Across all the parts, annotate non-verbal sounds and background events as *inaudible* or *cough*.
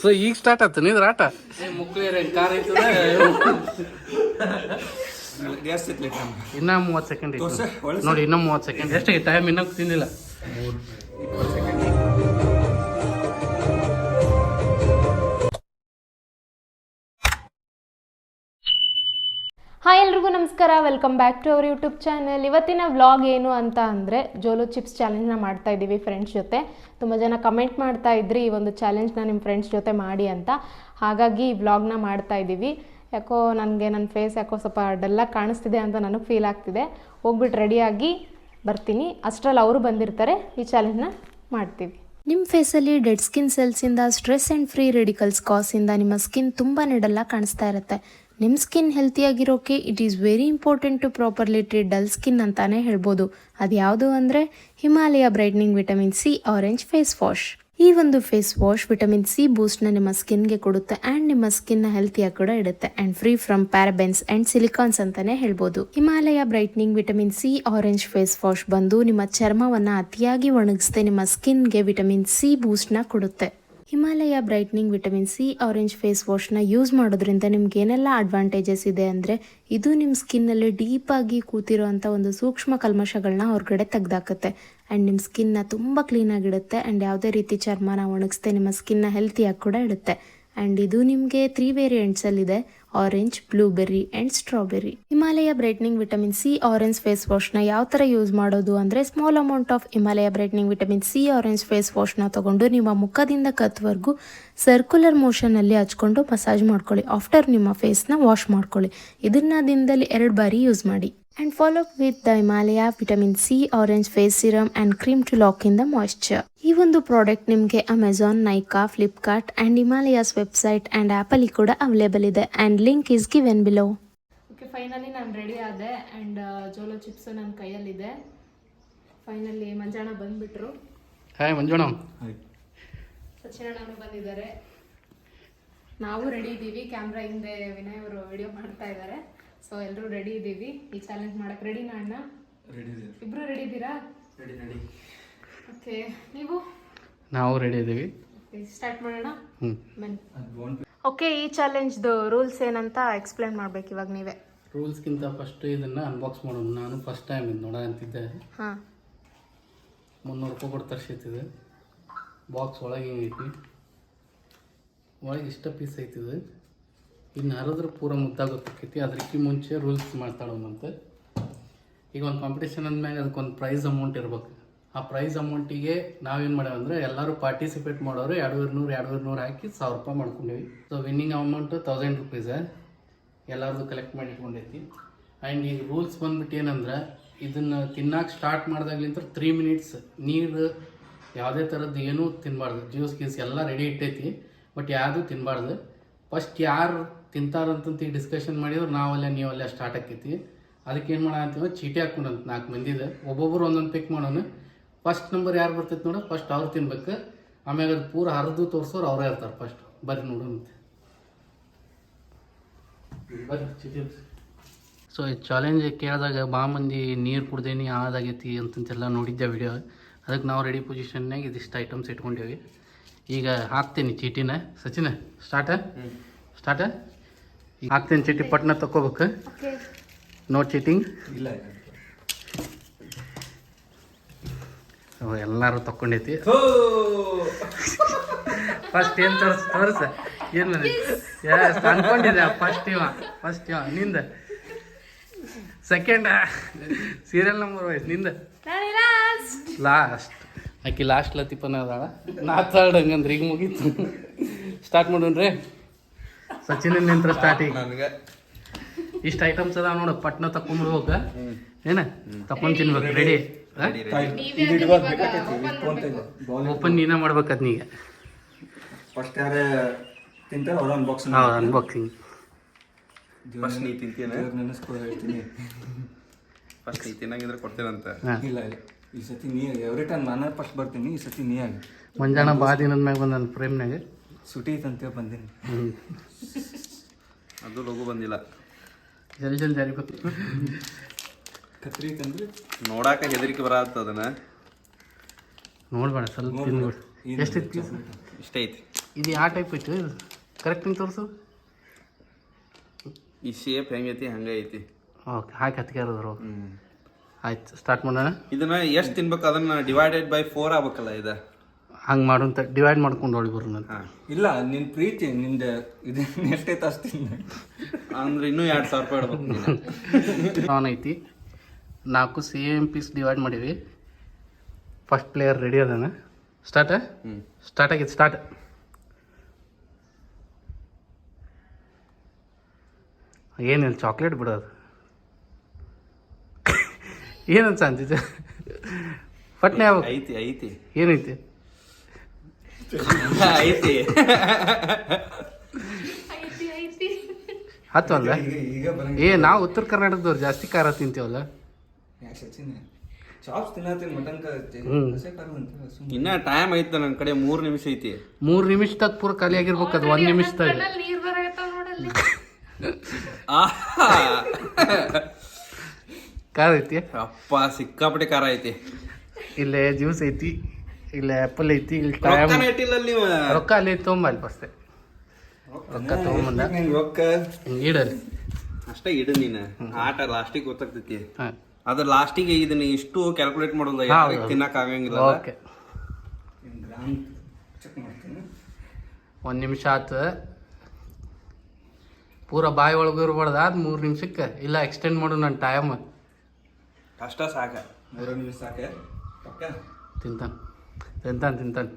So ಈಗ start ಆಯ್ತು ನಿಂದ್ರ ಆಟ? ಇನ್ನ ಮೂವತ್ತು ಸೆಕೆಂಡ್ ನೋಡಿ ಇನ್ನೂ ಮೂವತ್ತು ಸೆಕೆಂಡ್ ಎಷ್ಟಾಗಿ? ಟೈಮ್ ಇನ್ನೂ ತಿನ್ನಿಲ್ಲ ನಮಸ್ಕಾರ welcome back to our YouTube channel ಇವತ್ತಿನ ವ್ಲಾಗ್ ಏನು ಅಂತ ಅಂದರೆ ಜೋಲೋ ಚಿಪ್ಸ್ ಚಾಲೆಂಜ್ನ ಮಾಡ್ತಾ ಇದ್ದೀವಿ ಫ್ರೆಂಡ್ಸ್ ಜೊತೆ. ತುಂಬ ಜನ ಕಮೆಂಟ್ ಮಾಡ್ತಾ ಇದ್ರಿ, ಈ ಒಂದು ಚಾಲೆಂಜ್ನ ನಿಮ್ಮ ಫ್ರೆಂಡ್ಸ್ ಜೊತೆ ಮಾಡಿ ಅಂತ. ಹಾಗಾಗಿ ಈ ವ್ಲಾಗ್ನ ಮಾಡ್ತಾ ಇದ್ದೀವಿ. ಯಾಕೋ ನನಗೆ ನನ್ನ ಫೇಸ್ ಯಾಕೋ ಸ್ವಲ್ಪ ಡಲ್ಲ ಕಾಣಿಸ್ತಿದೆ ಅಂತ ನನಗೆ ಫೀಲ್ ಆಗ್ತಿದೆ. ಹೋಗ್ಬಿಟ್ಟು ರೆಡಿಯಾಗಿ ಬರ್ತೀನಿ. ಅಷ್ಟರಲ್ಲಿ ಅವರು ಬಂದಿರ್ತಾರೆ, ಈ ಚಾಲೆಂಜ್ನ ಮಾಡ್ತೀವಿ. ನಿಮ್ಮ ಫೇಸಲ್ಲಿ ಡೆಡ್ ಸ್ಕಿನ್ ಸೆಲ್ಸಿಂದ ಸ್ಟ್ರೆಸ್ ಆ್ಯಂಡ್ ಫ್ರೀ ರೆಡಿಕಲ್ಸ್ ಕಾಸಿಂದ ನಿಮ್ಮ ಸ್ಕಿನ್ ತುಂಬ ನೆಡಲ್ಲ ಕಾಣಿಸ್ತಾ ಇರುತ್ತೆ. ನಿಮ್ಮ skin ಹೆಲ್ತಿಯಾಗಿರೋಕೆ it is very important to properly treat dull skin ಅಂತಾನೆ ಹೇಳ್ಬೋದು. ಅದು ಯಾವುದು ಅಂದರೆ Himalaya brightening vitamin C orange face wash ಈ ಒಂದು ಫೇಸ್ ವಾಶ್ ವಿಟಮಿನ್ ಸಿ ಬೂಸ್ಟ್ನ ನಿಮ್ಮ ಸ್ಕಿನ್ಗೆ ಕೊಡುತ್ತೆ ಆ್ಯಂಡ್ ನಿಮ್ಮ ಸ್ಕಿನ್ನ ಹೆಲ್ತಿಯಾಗಿ ಕೂಡ ಇಡುತ್ತೆ and free from parabens and silicones ಅಂತಾನೆ ಹೇಳ್ಬೋದು. Himalaya brightening vitamin C orange face wash ಬಂದು ನಿಮ್ಮ ಚರ್ಮವನ್ನು ಅತಿಯಾಗಿ ಒಣಗಿಸದೆ ನಿಮ್ಮ ಸ್ಕಿನ್ಗೆ ವಿಟಮಿನ್ ಸಿ ಬೂಸ್ಟ್ನ ಕೊಡುತ್ತೆ. Himalaya brightening vitamin C orange face ವಾಶ್ನ use ಮಾಡೋದ್ರಿಂದ ನಿಮ್ಗೆ ಏನೆಲ್ಲ ಅಡ್ವಾಂಟೇಜಸ್ ಇದೆ ಅಂದರೆ ಇದು ನಿಮ್ಮ ಸ್ಕಿನ್ನಲ್ಲಿ ಡೀಪಾಗಿ ಕೂತಿರೋವಂಥ ಒಂದು ಸೂಕ್ಷ್ಮ ಕಲ್ಮಶಗಳನ್ನ ಹೊರಗಡೆ ತೆಗ್ದಾಕತ್ತೆ. ಆ್ಯಂಡ್ ನಿಮ್ಮ ಸ್ಕಿನ್ನ ತುಂಬ ಕ್ಲೀನಾಗಿಡುತ್ತೆ ಆ್ಯಂಡ್ ಯಾವುದೇ ರೀತಿ ಚರ್ಮನ ಒಣಗಿಸ್ದೆ ನಿಮ್ಮ ಸ್ಕಿನ್ನ ಹೆಲ್ತಿಯಾಗಿ ಕೂಡ ಇಡುತ್ತೆ. ಆ್ಯಂಡ್ ಇದು ನಿಮಗೆ three ವೇರಿಯಂಟ್ಸಲ್ಲಿದೆ orange blueberry and strawberry Himalaya brightening vitamin C orange face ವಾಶ್ನ ಯಾವ ಥರ ಯೂಸ್ ಮಾಡೋದು ಅಂದರೆ small amount of Himalaya brightening vitamin C orange face ವಾಶ್ನ ತೊಗೊಂಡು ನಿಮ್ಮ ಮುಖದಿಂದ ಕತ್ವರೆಗೂ ಸರ್ಕ್ಯುಲರ್ ಮೋಷನಲ್ಲಿ ಹಚ್ಕೊಂಡು ಮಸಾಜ್ ಮಾಡ್ಕೊಳ್ಳಿ. ಆಫ್ಟರ್ ನಿಮ್ಮ ಫೇಸ್ನ ವಾಶ್ ಮಾಡ್ಕೊಳ್ಳಿ. ಇದನ್ನ ದಿನದಲ್ಲಿ ಎರಡು ಬಾರಿ ಯೂಸ್ ಮಾಡಿ. And follow with the Himalaya vitamin C orange face Serum and cream to lock in the moisture. ಈ ಒಂದು ಪ್ರಾಡಕ್ಟ್ ನಿಮಗೆ Amazon Nykaa Flipkart and Himalaya's website and ಆ್ಯಪಲ್ಲಿ ಕೂಡ ಅವೈಲೇಬಲ್ ಇದೆ. And link is given below okay finally ನಾನು ready ಆದೆ and Jolo chips ನನ್ನ ಕೈಯಲ್ಲಿದೆ. ಫೈನಲಿ ಮಂಜಾಣ ಬಂದುಬಿಟ್ರು. ಹಾಯ್ ಮಂಜುಣ. ಸಚಿನಣ್ಣನು ಬಂದಿದ್ದಾರೆ. ನಾವು ರೆಡಿ ಇದ್ದೀವಿ ಕ್ಯಾಮ್ರಾ ಹಿಂದೆ ವಿನಯ್ ಅವರು ವಿಡಿಯೋ ಮಾಡ್ತಾ ಇದ್ದಾರೆ. ಸೊ ಎಲ್ಲರೂ ರೆಡಿ ಇದ್ದೀವಿ ಈ ಚಾಲೆಂಜ್ ಮಾಡಕ್ಕೆ ರೆಡಿನಾ ಅಣ್ಣ? ರೆಡಿ ಇಬ್ರು ರೆಡಿ ಇದ್ದೀರಾ ರೆಡಿ ರೆಡಿ ಓಕೆ ನೀವು? ನಾವು ರೆಡಿ ಇದ್ದೀವಿ ಸ್ಟಾರ್ಟ್ ಮಾಡೋಣ. ಹ್ಞೂ ಓಕೆ ಈ ಚಾಲೆಂಜ್ದು ರೂಲ್ಸ್ ಏನಂತ ಎಕ್ಸ್ಪ್ಲೇನ್ ಮಾಡ್ಬೇಕು ಇವಾಗ ನೀವೇ. ರೂಲ್ಸ್ಗಿಂತ ಫಸ್ಟ್ ಇದನ್ನ ಅನ್ಬಾಕ್ಸ್ ಮಾಡೋಣ. ನಾನು ಫಸ್ಟ್ ಟೈಮ್ ಇದು ನೋಡ ಅಂತಿದ್ದೆ. ಹಾಂ. ಮುನ್ನೂರು ರೂಪಾಯಿ ಕೊಟ್ಟು ತರಿಸಿತ್ತಿದೆ. ಬಾಕ್ಸ್ ಒಳಗೆ ಹಿಂಗೈತಿ ಒಳಗೆ ಇಷ್ಟ ಪೀಸ್ ಐತಿದೆ ಇನ್ನು ಹರಿದ್ರೆ ಪೂರ ಮುದ್ದಾಗೋಕ್ಕೈತಿ ಅದಕ್ಕೆ ಮುಂಚೆ ರೂಲ್ಸ್ ಮಾತಾಡೋಣಂತೆ ಈಗ ಒಂದು ಕಾಂಪಿಟೇಷನ್ ಅಂದಮೇಲೆ ಅದಕ್ಕೊಂದು ಪ್ರೈಸ್ ಅಮೌಂಟ್ ಇರ್ಬೇಕು. ಆ ಪ್ರೈಸ್ ಅಮೌಂಟಿಗೆ ನಾವೇನು ಮಾಡ್ಯಾವ ಅಂದರೆ ಎಲ್ಲರೂ ಪಾರ್ಟಿಸಿಪೇಟ್ ಮಾಡೋರು ಎರಡುವರೆ ನೂರು ಎರಡುವರೆ ನೂರು ಹಾಕಿ ಸಾವಿರ ರೂಪಾಯಿ ಮಾಡ್ಕೊಂಡೀವಿ. So winning amount thousand rupees ಎಲ್ಲರದು ಕಲೆಕ್ಟ್ ಮಾಡಿ ಇಟ್ಕೊಂಡೈತಿ. ಆ್ಯಂಡ್ ಈಗ ರೂಲ್ಸ್ ಬಂದ್ಬಿಟ್ಟು ಏನಂದ್ರೆ, ಇದನ್ನು ತಿನ್ನಕ್ಕೆ ಸ್ಟಾರ್ಟ್ ಮಾಡಿದಾಗ್ಲಿಂತ ತ್ರೀ ಮಿನಿಟ್ಸ್ ನೀರು ಯಾವುದೇ ಥರದ್ದು ಏನೂ ತಿನ್ನಬಾರ್ದು ಜ್ಯೂಸ್ ಗೀಸ್ ಎಲ್ಲ ರೆಡಿ ಇಟ್ಟೈತಿ ಬಟ್ ಯಾವುದೂ ತಿನ್ನಬಾರ್ದು ಫಸ್ಟ್ ಯಾರು ತಿಂತಾರಂತಂತ ಈಗ ಡಿಸ್ಕಷನ್ ಮಾಡಿದ್ರು ನಾವಲ್ಲೇ ನೀವಲ್ಲೇ ಸ್ಟಾರ್ಟ್ ಆಕೈತಿ ಅದಕ್ಕೆ ಏನು ಮಾಡೋಣ ಅಂತೀವಿ ಚೀಟಿ ಹಾಕೊಂಡಂತ ನಾಲ್ಕು ಮಂದಿದೆ ಒಬ್ಬೊಬ್ಬರು ಒಂದೊಂದು ಪಿಕ್ ಮಾಡೋಣ. ಫಸ್ಟ್ ನಂಬರ್ ಯಾರು ಬರ್ತೈತೆ ನೋಡು ಫಸ್ಟ್ ಅವ್ರು ತಿನ್ಬೇಕು. ಆಮ್ಯಾಗ ಅದು ಪೂರ ಹರಿದು ತೋರಿಸೋರು ಅವರೇ ಇರ್ತಾರೆ ಫಸ್ಟ್ ಬರ್ರಿ ನೋಡೋಣಂತೆ ಬರ್ರಿ ಚೀಟಿ ಸೊ ಈ ಚಾಲೆಂಜ್ ಕೇಳಿದಾಗ ಬಾ ಮಂದಿ ನೀರು ಕುಡ್ದೇನಿ ಆದಾಗೈತಿ ಅಂತಂತೆಲ್ಲ ನೋಡಿದ್ದೆ ವಿಡಿಯೋ ಅದಕ್ಕೆ ನಾವು ರೆಡಿ ಪೊಸಿಷನ್ನಾಗ ಇದಿಷ್ಟು ಐಟಮ್ಸ್ ಇಟ್ಕೊಂಡೇವಿ. ಈಗ ಹಾಕ್ತೀನಿ ಚೀಟಿನ. ಸಚಿನ ಸ್ಟಾರ್ಟ ಸ್ಟಾರ್ಟ ಹಾಕ್ತೀನಿ ಚೀಟಿ ಪಟ್ನ ತಗೋಬೇಕು ಓಕೆ ನೋ ಚೀಟಿಂಗ್ ಇಲ್ಲ ಎಲ್ಲರೂ ತಕ್ಕೊಂಡೈತಿ ಫಸ್ಟ್ ಏನು ತೋರ್ಸ ತೋರ್ಸ. ಏನು ಎಸ್ ಅನ್ಕೊಂಡಿದ್ದೆ ಫಸ್ಟ್ ಇವ ಫಸ್ಟ್ ಇವ ನಿಂದ. ಸೆಕೆಂಡ್ ಸೀರಿಯಲ್ ನಂಬರ್ ವೈಸ್ನಿಂದ. ಲಾಸ್ಟ್ ಆಕಿ ಲಾಸ್ಟ್ ಲತಿಪನ ಅದಾಳ. ನಾ ಥರ್ಡ್ ಹಂಗಂದ್ರೆ ಈಗ ಮುಗೀತು. ಸ್ಟಾರ್ಟ್ ಮಾಡೋಣ್ರಿ. ಸಚಿನ್ ನಿಂತ್ರ ಸ್ಟಾರ್ಟಿಂಗ್ ನನಗೆ. ಇಷ್ಟು ಐಟಮ್ಸ್ ಅದಾವ ನೋಡು ಪಟ್ನ ತಕೊಂಡ್ಬಿಡ್ಬೇಕ ಏನ? ತಕೊಂಡ್ ತಿನ್ಬೇಕು. ರೆಡಿ ಓಪನ್ ನೀನ ಮಾಡ್ಬೇಕದ್ ನೀಗ ಫಸ್ಟ್ ಯಾರು ತಿಂತಾರೆ ಅವ್ರ ಅನ್ಬಾಕ್ಸಿಂಗ್ ಹೌದು ಅನ್ಬಾಕ್ಸಿಂಗ್ ಫಸ್ಟ್ ನೀ ತಿಂತೀನಿ ನೆನೆಸ್ಕೊ ಹೇಳ್ತೀನಿ. ಫಸ್ಟ್ ನೀ ತಿನ್ನಂಗಿದ್ರೆ ಕೊಡ್ತೇನಂತ. ಹಾಂ. ಇಲ್ಲ ಇಲ್ಲ. ಈ ಸತಿ ನೀ ಎವ್ರಿ ಟೈಮ್ ನಾನೇ ಫಸ್ಟ್ ಬರ್ತೀನಿ ಈ ಸತಿ ನೀ ಆಗಿ ಮುಂಜಾನೆ ಬಾ ದಿನದ ಮ್ಯಾಗ ಬಂದ ಪ್ರೇಮ್ನಾಗ ಸುಟಿ ಐತಂತೇಳಿ ಬಂದೀನಿ. *laughs* ಅದು ಲಗು ಬಂದಿಲ್ಲ. ಜಲ್ದಿ ಜಲ್ದಿ ಅರಿಬೇಕು ಕತ್ರಿ ಐತಂದ್ರೆ ನೋಡಾಕ ಹೆದರಿಕೆ ಬರತ್ತ ಅದನ್ನ. ನೋಡ್ಬೇಡ ಸ್ವಲ್ಪ ತಿಂದ್ಬಿಡು ಐತಿ ಪೀಸ್ ಇಷ್ಟ ಐತಿ. ಇದು ಯಾವ ಟೈಪ್ ಐತಿ? ಇದು ಕರೆಕ್ಟ್ ಹಿಂಗೆ ತೋರಿಸು. ಈ ಶೇಪ್ ಹೆಂಗೈತಿ ಹಂಗೆ ಐತಿ. ಓಕೆ ಹಾಕಿ ಹತ್ಕ್ಯಾರದ್ರು ಹ್ಮ್. ಆಯ್ತು ಸ್ಟಾರ್ಟ್ ಮಾಡೋಣ. ಇದನ್ನ ಎಷ್ಟು ತಿನ್ಬೇಕು ಅದನ್ನ ಡಿವೈಡೆಡ್ ಬೈ ಫೋರ್ ಆಗ್ಬೇಕಲ್ಲ ಇದ. ಹಂಗೆ ಮಾಡುವಂತ ಡಿವೈಡ್ ಮಾಡ್ಕೊಂಡು ಹೋಗಿ ಬರೋಣ ಇಲ್ಲ ನಿನ್ ಪ್ರೀತಿ ನಿಂದ ಇದು *laughs* ಎಷ್ಟೈತೆ ಅಂದ್ರೆ ಇನ್ನೂ ಎರಡು ಸಾವಿರ ರೂಪಾಯಿ ಇಡ್ಬೇಕು. *laughs* ನೀನು. ಆನ್ ಐತಿ. ನಾಲ್ಕು ಸೇಮ್ ಪೀಸ್ ಡಿವೈಡ್ ಮಾಡೀವಿ. ಫಸ್ಟ್ ಪ್ಲೇಯರ್ ರೆಡಿ ಅದಾನ. ಸ್ಟಾರ್ಟ್ ಸ್ಟಾರ್ಟ್ ಆಗಿತ್ತು ಸ್ಟಾರ್ಟ್ ಏನಿಲ್ಲ ಚಾಕ್ಲೇಟ್ ಬಿಡೋದು ಏನಂತ ಅಂತಿದ್ದೆ ಪಟ್ನೆ ಐತಿ ಐತಿ. ಏನೈತಿ ಐತಿ ಹತ್ತು ಅಲ್ಲ ಈಗ ಈಗ ಬರಂಗ ಏ ನಾವು ಉತ್ತರ ಕರ್ನಾಟಕದವ್ರು ಜಾಸ್ತಿ ಖಾರ ತಿಂತೀವಲ್ಲ ಇನ್ನ ಟೈಮ್ ಐತ ನನ್ನ ಕಡೆ ಮೂರ್ ನಿಮಿಷ ಐತಿ ಮೂರು ನಿಮಿಷದಾಗ ಪೂರ ಖಾಲಿ ಆಗಿರ್ಬೇಕು ಅದು ಒಂದ್ ನಿಮಿಷದಾಗ. ಖಾರ ಐತಿ ಅಪ್ಪ ಸಿಕ್ಕಾಪಟ್ಟೆ ಖಾರ ಐತಿ ಇಲ್ಲೇ ಜ್ಯೂಸ್ ಐತಿ ಇಲ್ಲೇ ಆ್ಯಪಲ್ ಐತಿ ಇಲ್ಲಿ ಟೈಮ್ ನೀವು? ರೊಕ್ಕ ಅಲ್ಲಿ ತೊಗೊಂಬ ಅಲ್ಲಿ ಫಸ್ಟೆ ರೊಕ್ಕ ತೊಗೊಂಬಂದ. ರೊಕ್ಕ. ಇಡರಿ ಅಷ್ಟೇ ಇಡು ನೀನು. ಆಟ ಲಾಸ್ಟಿಗೆ ಗೊತ್ತಾಗ್ತೈತಿ. ಅದ್ರ ಲಾಸ್ಟಿಗೆ ಇದನ್ನ ಇಷ್ಟು ಕ್ಯಾಲ್ಕುಲೇಟ್ ಮಾಡೋದು ತಿನ್ನಕ್ ಆಗಂಗಿಲ್ಲ ಓಕೆ ಗ್ರಾಮ್ ಚೆಕ್ ಮಾಡ್ತೀನಿ. ಒಂದು ನಿಮಿಷ ಆತು. ಪೂರ ಬಾಯಿ ಒಳಗೆ ಇರ್ಬಾರ್ದು ಆದ್ ಮೂರು ನಿಮಿಷಕ್ಕೆ. ಇಲ್ಲ ಎಕ್ಸ್ಟೆಂಡ್ ಮಾಡು ನನ್ನ ಟೈಮ್ ಅಷ್ಟ ಸಾಕ. ಮೂರು ನಿಮಿಷ ಸಾಕ. ತಿಂತಾನೆ. ತಿಂತಾನೆ ತಿಂತಾನೆ.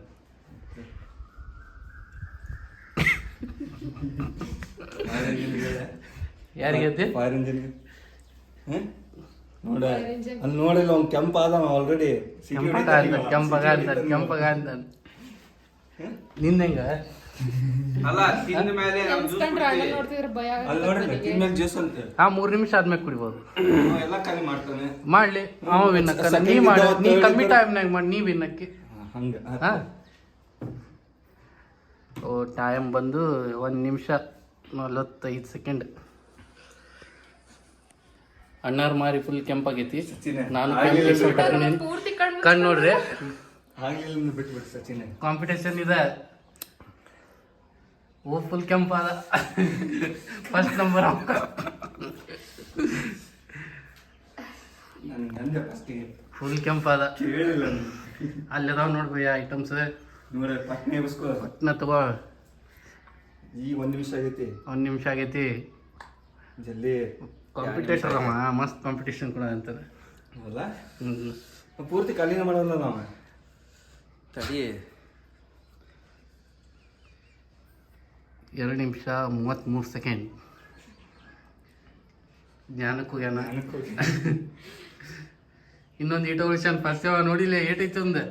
ಯಾರಿಗೈತಿ ಫೈರ್ ಇಂಜಿನ್ ನೋಡ ಅಲ್ಲಿ ನೋಡಿಲ್ಲ ಅವ್ನು ಕೆಂಪ ಆದ ಆಲ್ರೆಡಿ ಕೆಂಪಗ ನಿಂದ ಹೆಂಗ? ಆ ಮೂರು ನಿಮಿಷ ಆದ್ಮೇಲೆ ಕುಡಿಬಹುದು ಅವ ಎಲ್ಲ ಖಾಲಿ ಮಾಡ್ತಾನೆ. ಮಾಡ್ಲಿ ಅವ ವಿನ್ನಕ್ಕ. ನೀ ಮಾಡ ನೀ ಕಮ್ಮಿ ಟೈಮ್ನಾಗ ಮಾಡಿ ನೀ ವಿನ್ನಕ್ಕೆ. ಹಾ, ಹಂಗ. ಹಾ. ಓ ಟೈಮ್ ಬಂದು ಒಂದು ನಿಮಿಷ ನಲವತ್ತೈದು ಸೆಕೆಂಡ್ ಅಣ್ಣಾರ್ ಮಾರಿ ಫುಲ್ ಕೆಂಪಾಗೈತಿ. ಸಚಿನ್ ನಾನು ಕಣ್ಣು ನೋಡ್ರಿ. ಆಗ್ಲಿಲ್ಲ ಬಿಟ್ಬಿಟ್ಟು ಸಚಿನ್. ಕಾಂಪಿಟೇಷನ್ ಇದೆ. ಓ ಫುಲ್ ಕೆಂಪಾದ ಫಸ್ಟ್ ನಂಬರ್ ಫುಲ್ ಕೆಂಪಾದ ಕೇಳಿಲ್ಲ ಅದಾವ ನೋಡ್ರಿ ಐಟಮ್ಸ್ ನೋಡ ಪಟ್ನೆ ಬಸ್ಕೋ ನಾ ತಗೋ. ಈ ಒಂದ್ ನಿಮಿಷ ಆಗೈತಿ. ಒಂದು ನಿಮಿಷ ಆಗೈತಿ. ಜಲ್ದಿ. ಕಾಂಪಿಟೇಷನ್ ಅಮ್ಮ ಮಸ್ತ್ ಕಾಂಪಿಟೇಷನ್ ಕೂಡ ಅಂತಾರೆ. ಅಲ್ಲ ಪೂರ್ತಿ ಖಾಲಿನ ಮಾಡಲ್ಲ ನಾವು ತಡಿ. ಎರಡು ನಿಮಿಷ ಮೂವತ್ತ್ಮೂರು ಸೆಕೆಂಡ್ ಜ್ಞಾನಕ್ಕೂ ಜ್ಞಾನ. *laughs* ಇನ್ನೊಂದು ಏಟು ವರ್ಷ ಫಸ್ಟ್ ನೋಡಿಲ್ಲ ಏಟೈತೆ ಒಂದು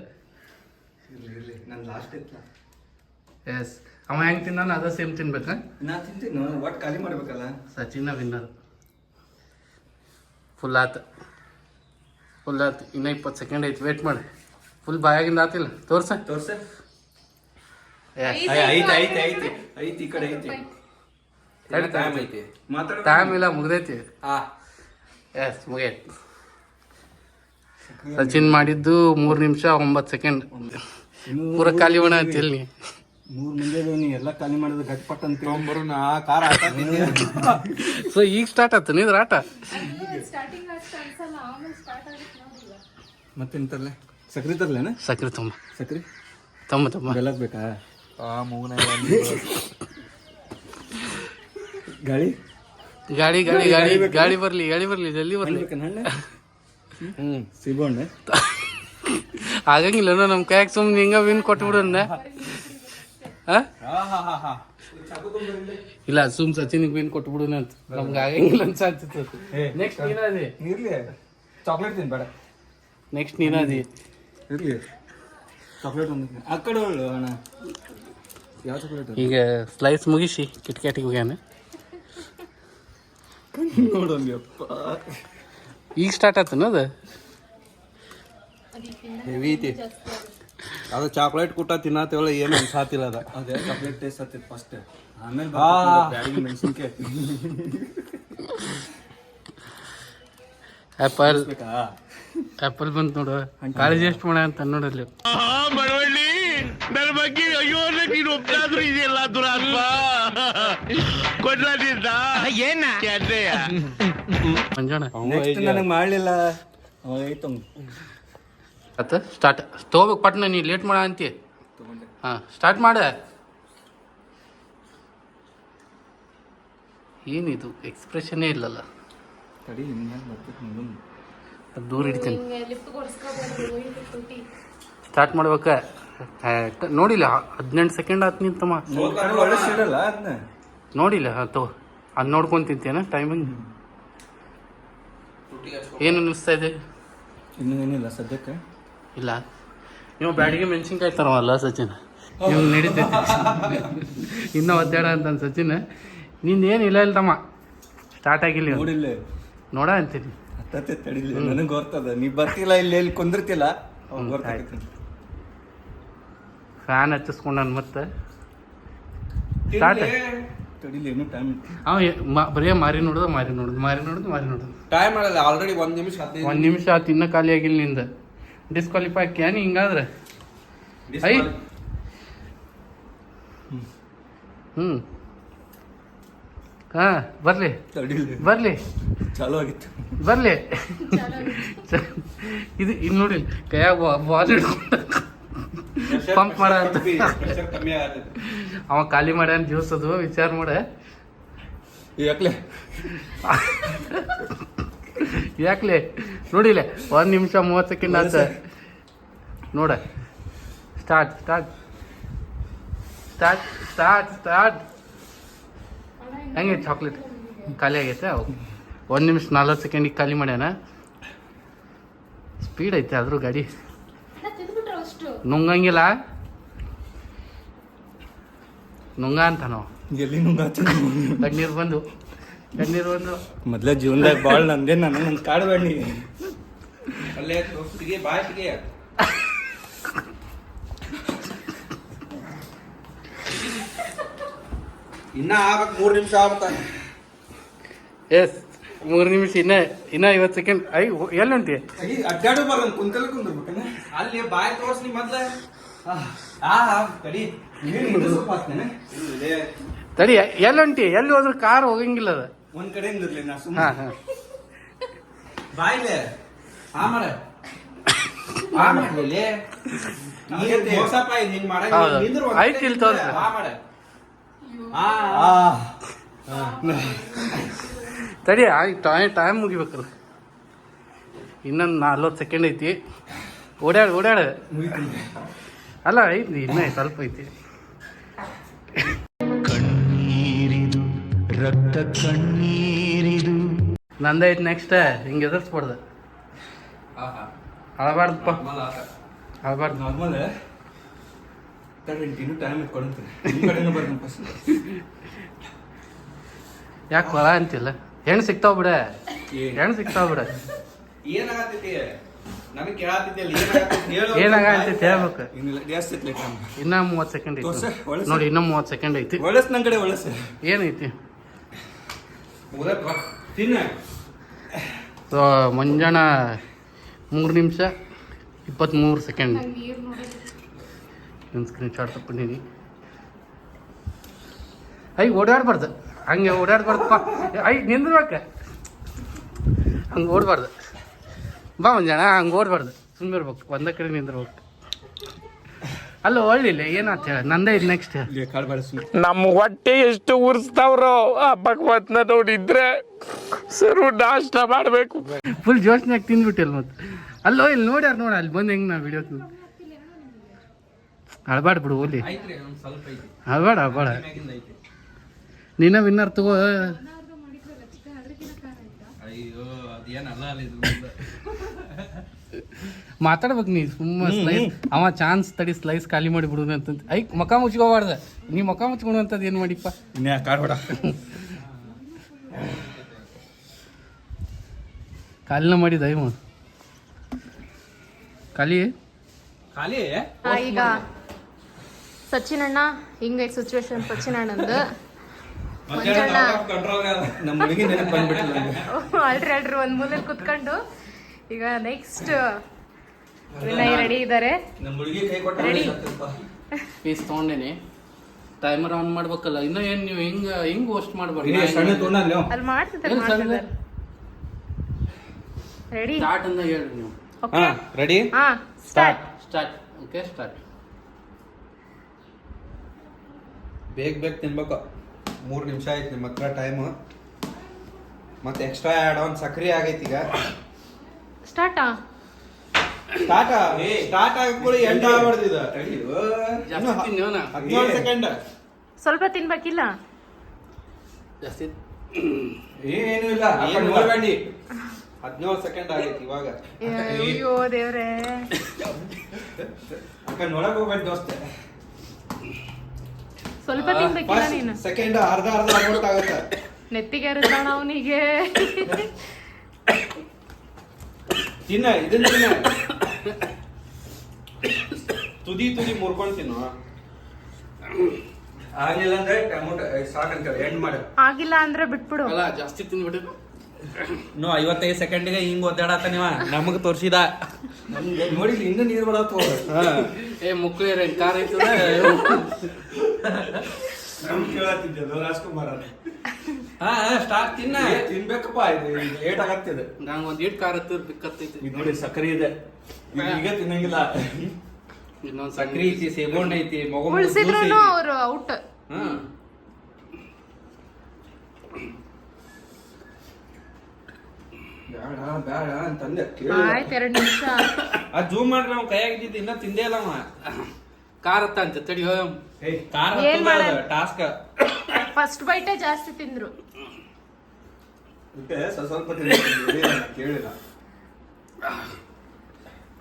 ಎಸ್ ಅವ ಹೆಂಗೆ ತಿನ್ನಾನ ಅದ ಸೇಮ್ ತಿನ್ಬೇಕಾ? ನಾ ತಿಂತೀನಿ ಒಟ್ಟು ಖಾಲಿ ಮಾಡ್ಬೇಕಲ್ಲ. ಸಚಿನ ವಿನ್ನರ್ ಫುಲ್ ಆತ. ಫುಲ್ ಆತ. ಇನ್ನ ಇಪ್ಪತ್ತು ಸೆಕೆಂಡ್ ಐತಿ. ವೇಟ್ ಮಾಡಿ. ಫುಲ್ ಬಾಯಾಗಿಂದ ಆತಿಲ್ಲ. ತೋರ್ಸ. ತೋರ್ಸ. ಐತಿ ಐತಿ ಐತಿ ಐತಿ ಈ ಕಡೆ ಐತಿ. ಟೈಮ್ ಐತಿ. ಮಾತಾಡ ಟೈಮ್ ಇಲ್ಲ ಮುಗ್ದೈತಿ. ಆ. ಎಸ್ ಮುಗಿಯತ್ ಸಚಿನ್ ಮಾಡಿದ್ದು ಮೂರು ನಿಮಿಷ ಒಂಬತ್ತು ಸೆಕೆಂಡ್. ಪೂರ ಖಾಲಿ ಒಣ ಅಂತ ಹೇಳಿ. ಮೂರು ಮಂದಿ ನೀ ಎಲ್ಲ ಖಾಲಿ ಮಾಡಿದ್ರೆ ಗಟ್ಪಟ್ ಪಟ್ ಅಂತ ತೊಗೊಂಬರೋಣ ಕಾರ ಆಟ ಸೊ ಈಗ ಸ್ಟಾರ್ಟ್ ಆಯ್ತು ನೀದ್ರ ಆಟ? ಮತ್ತೇನು ತರ್ಲೆ ಸಕ್ರಿ ತರ್ಲೇನ? ಸಕ್ರೆ ತುಂಬ ಸಕ್ರಿ? ತಮ್ಮ ತಮ್ಮ ಬೆಲ್ಲಕ್ಕೆ ಬೇಕಾ ಆ ಮೂಗನ ಗಾಳಿ. ಗಾಡಿ ಗಾಡಿ ಗಾಡಿ ಗಾಡಿ ಬರ್ಲಿ ಗಾಡಿ ಬರ್ಲಿ ಜಲ್ದಿ ಬರ್ಲಿ. ಹಣ್ಣೆ? ಸಿಗೋಣ್ಣೆ ಆಗಂಗಿಲ್ಲ ನಮ್ಮ ಕೈಯಾಗ ಸುಮ್ಮನೆ ಹಿಂಗ ವಿನ್ ಕೊಟ್ಬಿಡನ್ನ ಹಾ? ಇಲ್ಲ ಸುಮ್ ಸಚಿನ್ ವಿನ್ ಕೊಟ್ಬಿಡೋಣ ಅಂತ. ನಮ್ಗೆ ಆಗಂಗಿಲ್ಲ ಅನ್ಸಾಗ್ತಿತ್ತು ನೆಕ್ಸ್ಟ್ ನೀನಾದಿ. ಇರ್ಲಿ ಚಾಕ್ಲೇಟ್ ತಿನ್ ಬೇಡ. ನೆಕ್ಸ್ಟ್ ನೀನಾದಿ. ಇರ್ಲಿ. ಚಾಕ್ಲೇಟ್ ಒಂದು ಆ ಕಡೆ ಒಳ್ಳು ಅಣ್ಣ. ಯಾವ ಚಾಕ್ಲೇಟ್ ಈಗ ಸ್ಲೈಸ್ ಮುಗಿಸಿ ಕಿಟ್ಕ್ಯಾಟಿಗೆ ಹೋಗ್ಯಾನೆ. ನೋಡೋಣ ಯಪ್ಪ. ಈಗ ಸ್ಟಾರ್ಟ್ ಆತನ ಅದು? ಹೆವಿ ಐತಿ. ಅದು ಚಾಕ್ಲೇಟ್ ಕೂಟ ತಿನ್ನತ್ತೇವಲ್ಲ ಏನು ಅನ್ಸಾತಿಲ್ಲ ಅದ. ಅದೇ ಚಾಕ್ಲೇಟ್ ಟೇಸ್ಟ್ ಆತಿ ಫಸ್ಟ್ ಆಮೇಲೆ. ಬ್ಯಾಡಿಗೆ ಮೆಣಸಿನ್ಕಾಯಿ. ಆ್ಯಪಲ್ ಬೇಕಾ ಆ್ಯಪಲ್ ಬಂತು ನೋಡು. ಕಾಳಜಿ ಎಷ್ಟು ಮಾಡ ಅಂತ ನೋಡಲ್ಲಿ *laughs* ಮಂಜಾಣ. ನೆಕ್ಸ್ಟ್ ನನಗೆ ಮಾಡಲಿಲ್ಲ. ಆಯ್ತು ಆತ ಸ್ಟಾರ್ಟ್ ತೊಗೋಬೇಕು ಪಟ್ನ ನೀ ಲೇಟ್ ಮಾಡ ಅಂತಿ. ಹಾಂ ಸ್ಟಾರ್ಟ್ ಮಾಡ. ಏನಿದು? ಎಕ್ಸ್ಪ್ರೆಷನ್ನೇ ಇಲ್ಲಲ್ಲ. ತಡಿ ಅದ್ ದೂರ ಇಡ್ತೀನಿ. ಸ್ಟಾರ್ಟ್ ಮಾಡ್ಬೇಕ. ನೋಡಿಲ್ಲ ಹದಿನೆಂಟು ಸೆಕೆಂಡ್ ಆತ್ ನಿಂತಮ್ಮ ಒಳ್ಳೆ ಸಿಡಲ್ಲ ಅದನ್ನ ನೋಡಿಲ್ಲ ತೋ ಅದು ನೋಡ್ಕೊಂತಿಂತೇನ ಟೈಮಿಂಗ್ ಏನು ಅನ್ನಿಸ್ತಾ ಇದೆ? ಇನ್ನೂ ಏನಿಲ್ಲ ಸದ್ಯಕ್ಕೆ? ಇಲ್ಲ. ನೀವು ಬ್ಯಾಡಿಗೆ ಮೆಣಸಿನ್ಕಾಯಿ ತರವಲ್ಲ ಸಚಿನ್? ನೀವು ನಡೀತೈತಿ. ಇನ್ನೂ ಒದ್ದಾಡ ಅಂತ ಸಚಿನ್. ನಿಂದೇನು ಇಲ್ಲ ಇಲ್ಲ ತಮ್ಮ ಸ್ಟಾರ್ಟ್ ಆಗಿಲ್ಲ. ನೋಡಿಲ್ಲ. ನೋಡ ಅಂತೀನಿ. ಹತ್ತತ್ತೆ ತಡಿಲಿ. ನನಗೆ ಗೊತ್ತದ ನೀ ಬರ್ತಿಲ್ಲ ಇಲ್ಲಿ ಎಲ್ಲಿ ಕುಂದಿರ್ತಿಲ್ಲ. ಫ್ಯಾನ್ ಹಚ್ಚಿಸ್ಕೊಂಡಾನ ಮತ್ತೆ. ಸ್ಟಾರ್ಟ್ ತಡಿಲಿ ಇನ್ನೂ ಟೈಮ್ ಅವ ಏ- ಮ- ಬರೀ ಮಾರಿ ನೋಡುದು ಮಾರಿ ನೋಡುದು ಮಾರಿ ನೋಡುದು ಮಾರಿ ನೋಡುದು. ಟೈಮ್ ಮಾಡಲ್ಲ ಆಲ್ರೆಡಿ ಒಂದ್ ನಿಮಿಷ ಹದಿನೈದು ಒಂದ್ ನಿಮಿಷ ಆತು ಇನ್ನೂ ಖಾಲಿ ಆಗಿಲ್ಲ ನಿಂದ. ಡಿಸ್ಕ್ವಾಲಿಫೈ ಆಕ್ಯಾನಿ ಹಿಂಗಾದ್ರೆ? ಐ. ಹ್ಮ್. ಹಾ ಬರ್ಲಿ. ತಡಿಲಿ ಬರ್ಲಿ. ಚಾಲು ಆಗಿತ್ತು. ಬರ್ಲಿ. ಚ- ಇದು ಇನ್ನು ನೋಡಿ ಕೈಯಾಗ ಬಾಲ್ ಹಿಡ್ಕೊಂಡು ಪಂಪ್ ಮಾಡ ಅಂತ. ಅವ ಖಾಲಿ ಮಾಡ್ಯಾನ ಜ್ಯೂಸ್ ಅದು ವಿಚಾರ ಮಾಡ. ಯಾಕ್ಲೆ? ಯಾಕ್ಲೆ? ನೋಡಿಲ್ಲ ಒಂದ್ ನಿಮಿಷ ಮೂವತ್ತು ಸೆಕೆಂಡ್ ಆತ ನೋಡ. Start start start start start ಹೆಂಗೆ ಚಾಕ್ಲೇಟ್ ಖಾಲಿ ಆಗೈತೆ? ಒಂದು ನಿಮಿಷ ನಲ್ವತ್ತು ಸೆಕೆಂಡಿಗೆ ಖಾಲಿ ಮಾಡ್ಯಾನ? ಸ್ಪೀಡ್ ಐತೆ ಆದರೂ ಗಾಡಿ. ನುಂಗಂಗಿಲ್ಲ ನುಂಗ ಅಂತ ನಾವು ಎಲ್ಲಿ ನುಂಗಾತ ಕಣ್ಣೀರು ಬಂದು. ಕಣ್ಣೀರು ಬಂದು. ಮೊದ್ಲ ಜೀವನದಾಗ ಭಾಳ ನಂದೇ ನಾನು ನಂಗೆ ಕಾಡ್ಬೇಡಿ ನೀ ಅಲ್ಲೇ ದೋಸ್ತಿಗೆ ಇನ್ನ ಆಗ್ಬೇಕು ಮೂರ್ ನಿಮಿಷ ಆಗ್ತಾನೆ ಎಸ್. ಮೂರು ನಿಮಿಷ ಇನ್ನ ಇನ್ನ ಐವತ್ತು ಸೆಕೆಂಡ್ ಐ ಎಲ್ಲಿ ಹೊಂಟಿ ಅಡ್ಡಾಡು ಬರ ಕುಂತಲ್ಲಿ ಕುಂದಿರ್ಬೇಕನ? ಅಲ್ಲಿ ಬಾಯ್ ತೋರ್ಸ್ ನೀ ಮೊದ್ಲ ಆ ತಡಿ. ಎಲ್ಲಿ ಹೊಂಟಿ ಎಲ್ಲಿ ಹೋದ್ರೆ ಕಾರ್ ಹೋಗಂಗಿಲ್ಲ ಅದ. ಒಂದ್ ಕಡೆ ಇರ್ಲಿ ನಾ ಸುಮ್ಮನೆ ಹಾ ಬಾಯ್ಲೆ ಆ ಮಾಡ ಆ ಮಾಡ್ಲಿ ಮೋಸಪ್ಪ ಇದು ಹಿಂಗ್ ಮಾಡಂಗಿಲ್ಲ. ನಿಂದ್ರು ಒಂದ್ ಆಯ್ತು ಕಡೆ ಇಲ್ಲಿ ತೋರ್ಸು. ಆ ಆ ಆ ತಡಿ ಆಯ್ತು ಟೈಮ್ ಟೈಮ್ ಮುಗಿಬೇಕಲ್ಲ ಇನ್ನೊಂದು ನಲ್ವತ್ತು ಸೆಕೆಂಡ್ ಐತಿ. ಓಡ್ಯಾಡ ಓಡ್ಯಾಡ. ಅಲ್ಲ ಐತಿ ಇನ್ನ ಐತಿ, ಕಣ್ಣೀರಿದು ರಕ್ತ ಕಣ್ಣೀರಿದು. ಐತಿ ನೆಕ್ಸ್ಟ್ ಹಿಂಗೆ ಎದುರಿಸ್ಬಾರ್ದು. ಅಳಬಾರ್ದಪ್ಪ. ಅಳಬಾರ್ದು. ನಾರ್ಮಲ್ ಇನ್ನೂ ಟೈಮ್ ಯಾಕೆ ಹೊಳ ಅಂತಿಲ್ಲ? ಹೆಣ್ಣು ಸಿಗ್ತಾವ ಬಿಡ. ಹೆಣ್ ಹೆಣ್ಣು ಸಿಗ್ತಾವ ಬಿಡ. ಏನಾಗಂತೈತಿ ಹೇಳ್ಬೇಕು. ಇನ್ನ ಮೂವತ್ತು ಸೆಕೆಂಡ್ ಐತಿ. ನೋಡಿ ಇನ್ನ ಮೂವತ್ತು ಸೆಕೆಂಡ್ ಐತಿ. ಒಳಸ್ ನನ್ ಕಡೆ ಒಳಸ್. ಏನೈತಿ? ಸೊ ಮುಂಜಾನ ಮೂರು ನಿಮಿಷ ಇಪ್ಪತ್ತ್ಮೂರು ಸೆಕೆಂಡ್ ಒಂದು ಸ್ಕ್ರೀನ್ ಶಾಟ್ ತಗೊಂಡಿನಿ ಐ ಓಡಾಡ್ಬಾರ್ದು. ಹಂಗೆ ಓಡಾಡ್ಬಾರ್ದಪ್ಪ. ಐ ನಿಂದ್ರಬೇಕ ಹಂಗೆ ಓಡಬಾರ್ದು. ಬಾ ಒಂದು ಜನ ಹಂಗೆ ಓಡ್ಬಾರ್ದು. ಸುಮ್ಮನೆ ಇರ್ಬೇಕು. ಒಂದೇ ಕಡೆ ನಿಂದಿರ್ಬೇಕು. ಅಲ್ಲ ಒಳ್ಳಿಲ್ಲ ಏನಂತ ಹೇಳ? ನಂದೇ ಇದು ನೆಕ್ಸ್ಟ್ ನಮ್ಮ ಹೊಟ್ಟೆ ಎಷ್ಟು ಉರ್ಸ್ತಾವ್ರೋ ಆ ಭಗವತ್ನ ನೋಡಿದ್ರೆ ಸರು ನಾಷ್ಟ ಮಾಡಬೇಕು. ಫುಲ್ ಜೋಶ್ನಾಗ ತಿಂದ್ಬಿಟ್ಟಿಲ್ಲ ಮತ್ತೆ ಅಲ್ಲೋ ಇಲ್ಲಿ ನೋಡ್ಯಾರ ನೋಡ ಅಲ್ಲಿ ಬಂದು ಹೆಂಗೆ ನಾ ವಿಡಿಯೋ ಅಳ್ಬಾಡ್ ಬಿಡು ಓಲಿ. ಅಳ್ಬಾಡ ಅಳ್ಬೇಡ. ನೀನ ವಿನ್ನರ್ ತಗೋ. ಅಯ್ಯೋ ಅದೇನಲ್ಲ ಅಲ್ಲಿ ಇದು. ಮುಂದೆ. *laughs* ಮಾತಾಡ್ಬೇಕು ನೀ ಸುಮ್ಮ ಸ್ಲೈಸ್ ಅವ ಚಾನ್ಸ್ ತಡಿ ಸ್ಲೈಸ್ ಖಾಲಿ ಮಾಡಿ ಬಿಡುದು ಅಂತ ಐ ಮಕ ಮುಚ್ಕೋಬಾರ್ದ. ನೀ ಮಕ ಮುಚ್ಕೊಂಡ್ ಅಂತದ್ ಏನ್ ಮಾಡಿಪ್ಪ? ಇನ್ಯಾ ಕಾಡ್ ಬೇಡ. ಖಾಲಿನ ಮಾಡಿದ ಐವ ಖಾಲಿ? ಖಾಲಿ? ಈಗ ಸಚಿನ್ ಅಣ್ಣ ಹಿಂಗೈತೆ ಸಿಚುವೇಶನ್ ಸಚಿನ್ ಅಣ್ಣಂದು. ಅಲ್ರಿ ಅಲ್ರಿ ಒಂದ್ ಮೂಲೆಯಲ್ಲಿ ಕುತ್ಕೊಂಡು ಈಗ ನೆಕ್ಸ್ಟ್ ವಿನಯ್ ರೆಡಿ ಇದ್ದಾರೆ ನಮ್ಮ ಹುಡುಗಿ ಕೈ ಕೊಟ್ಟ Ready? ಪೀಸ್ ತೊಗೊಂಡೇನಿ. ಟೈಮರ್ ಆನ್ ಮಾಡ್ಬೇಕಲ್ಲ ಇನ್ನ ಏನ್ ನೀವು ಹಿಂಗ ಹೆಂಗ್ ಹೋಸ್ಟ್ ಮಾಡ್ಬಾರ್ದು? ಅಲ್ಲಿ? ಮಾಡ್ತಿದ್ದಾರೆ ರೆಡಿ ಸ್ಟಾರ್ಟ್ ಅಂತ ಹೇಳಿ ನೀವು. ಓಕೆ ರೆಡಿ ಹಾ ಸ್ಟಾರ್ಟ್ ಸ್ಟಾರ್ಟ್ ಓಕೆ ಸ್ಟಾರ್ಟ್ ಬೇಗ ಬೇಗ ತಿನ್ಬೇಕು. ಮೂರು ನಿಮಿಷ ಆಯ್ತು ನಿಮ್ಮ ಹತ್ರ ಟೈಮು ಮತ್ತೆ ಎಕ್ಸ್ಟ್ರಾ ಆ್ಯಡ್ ಆನ್ ಸಕ್ರಿ ಆಗೈತಿ ಈಗ. ಸ್ಟಾರ್ಟಾ ಸ್ಟಾರ್ಟ್ ಸ್ಟಾರ್ಟ್ ಆಗ್ಕೊಳ್ಳಿ ಎಂಡ್ ಆಗ್ಬಾರ್ದು ಇದು. ಹದಿನೇಳು ಸೆಕೆಂಡ್ ಸ್ವಲ್ಪ ತಿನ್ಬೇಕಿಲ್ಲ? ಜಾಸ್ತಿ ಏನು ಇಲ್ಲ. ಏನು ನೋಡ್ಬೇಡಿ ಹದಿನೇಳು ಸೆಕೆಂಡ್ ಆಗೈತಿ ಇವಾಗ. ಅಯ್ಯೋ ದೇವ್ರೇ. ಅಕ್ಕ ನೋಡಕ್ ಹೋಗ್ಬೇಡಿ ದೋಸ್ತೆ. ಸ್ವಲ್ಪ ತಿನ್ಬೇಕಿಲ್ಲ ನೀನು. ಸೆಕೆಂಡ್ ಅರ್ಧ ಅರ್ಧ ಅಮೌಂಟ್ ಆಗುತ್ತೆ ನೆತ್ತಿಗೆ ಇರುತ್ತಾಣ ಅವನಿಗೆ ತಿನ್ನ ಇದನ್ನ ತಿನ್ನ. ತುದಿ ತುದಿ ಮುರ್ಕೊಂಡ್ ತಿನ್ನು. ಆಗಿಲ್ಲ ಅಂದ್ರೆ ಟೊಮೊಟೊ ಸಾಕಂತ ಎಂಡ್ ಮಾಡು. ಆಗಿಲ್ಲ ಅಂದ್ರೆ ಬಿಟ್ಬಿಡು. ಅಲ್ಲ ಜಾಸ್ತಿ ತಿನ್ಬಿಡು. ನೋ ಐವತ್ತೈದು ಸೆಕೆಂಡಿಗೆ ಹಿಂಗ್ ಒದ್ದಾಡತ್ತ ನೀವ? ನಮಗ್ ತೋರ್ಸಿದ. ನೋಡಿ ಇನ್ನೂ ನೀರು ಬರತ್ತು? ಏ ಮುಕ್ಳಿರ ಕಾರ್ ಐತದ ನಮ್ ಕೇಳತ್ತಿದ್ದೆ ರಾಜ್ಕುಮಾರ್ ಹಾ ಸ್ಟಾರ್ಟ್ ತಿನ್ನ. ತಿನ್ಬೇಕಪ್ಪ ಇದು ಏಟ್ ಆಗತ್ತಿದೆ. ನಂಗೆ ಒಂದ್ ಏಟ್ ಕಾರ್ ಹತ್ತಿರ ಬಿಕ್ಕತ್ತೈತಿ. ಇದು ನೋಡಿ ಸಕ್ಕರೆ ಇದೆ. ಇದು ಈಗ ತಿನ್ನಂಗಿಲ್ಲ. ಇನ್ನೊಂದ್ ಸಕ್ರಿ ಐತಿ ಸೇಬೋಂಡ್ ಐತಿ ಮಗು ಉಳ್ಸಿದ್ರು ಅವ್ರು ಔಟ್. ಹ್ಮ್. ಬೇಡ ಬೇಡ ಅಂತಂದೆ ಆಯ್ತು ಎರಡು ನಿಮಿಷ. ಆ ಜೂಮ್ ಮಾಡ್ರಿ ನಾವು ಕೈಯಾಗ ಇದ್ದಿದ್ದು ಇನ್ನ ತಿಂದೇ ಇಲ್ಲ ಅವ. ಕಾರ್ ಹತ್ತ ಅಂತ ತಡಿ ಹೋಗ್. ಕಾರ್ ಏನ್ ಮಾಡೋದು? ಟಾಸ್ಕ್. ಫಸ್ಟ್ ಬೈಟೇ ಜಾಸ್ತಿ ತಿಂದ್ರು. ಸ್ವಲ್ಪ ತಿಂದಿಲ್ಲ, ಕೇಳಿಲ್ಲ.